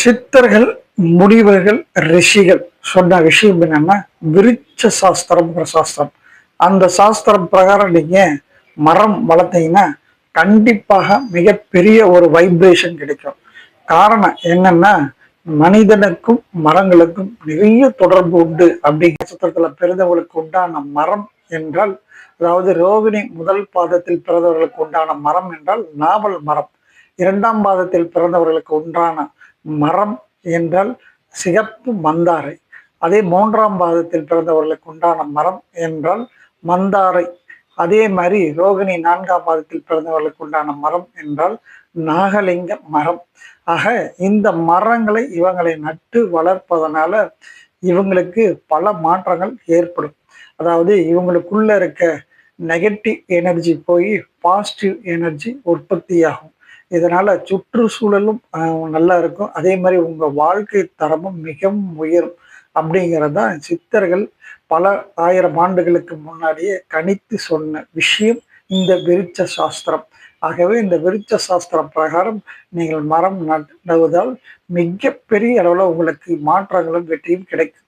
சித்தர்கள் முனிவர்கள் ரிஷிகள் சொன்ன விஷயம் என்னன்னா விருட்ச சாஸ்திரம்ங்கிற சாஸ்திரம். அந்த சாஸ்திரம் பிரகாரம் நீங்க மரம் வளர்த்தீங்கன்னா கண்டிப்பாக மிகப்பெரிய ஒரு வைப்ரேஷன் கிடைக்கும். காரணம் என்னன்னா மனிதனுக்கும் மரங்களுக்கும் நிறைய தொடர்பு உண்டு அப்படிங்கிற சித்திரத்துல பிறந்தவர்களுக்கு உண்டான மரம் என்றால் அதாவது ரோகிணி முதல் பாதத்தில் பிறந்தவர்களுக்கு உண்டான மரம் என்றால் நாவல் மரம். இரண்டாம் பாதத்தில் பிறந்தவர்களுக்கு உண்டான மரம் என்றால் சிகப்பு மந்தாரை. அதே மூன்றாம் பாதத்தில் பிறந்தவர்களுக்கு உண்டான மரம் என்றால் மந்தாரை. அதே மாதிரி ரோகிணி நான்காம் பாதத்தில் பிறந்தவர்களுக்கு உண்டான மரம் என்றால் நாகலிங்க மரம். ஆக இந்த மரங்களை இவங்களை நட்டு வளர்ப்பதனால இவங்களுக்கு பல மாற்றங்கள் ஏற்படும். அதாவது இவங்களுக்குள்ள இருக்க நெகட்டிவ் எனர்ஜி போய் பாசிட்டிவ் எனர்ஜி உற்பத்தியாகும். இதனால் சுற்றுச்சூழலும் நல்லா இருக்கும். அதே மாதிரி உங்கள் வாழ்க்கை தரமும் மிகவும் உயரும் அப்படிங்கிறது தான் சித்தர்கள் பல ஆயிரம் ஆண்டுகளுக்கு முன்னாடியே கணித்து சொன்ன விஷயம் இந்த விருட்ச சாஸ்திரம். ஆகவே இந்த விருட்ச சாஸ்திரம் பிரகாரம் நீங்கள் மரம் நடுவதால் மிகப்பெரிய அளவில் உங்களுக்கு மாற்றங்களும் வெற்றியும் கிடைக்கும்.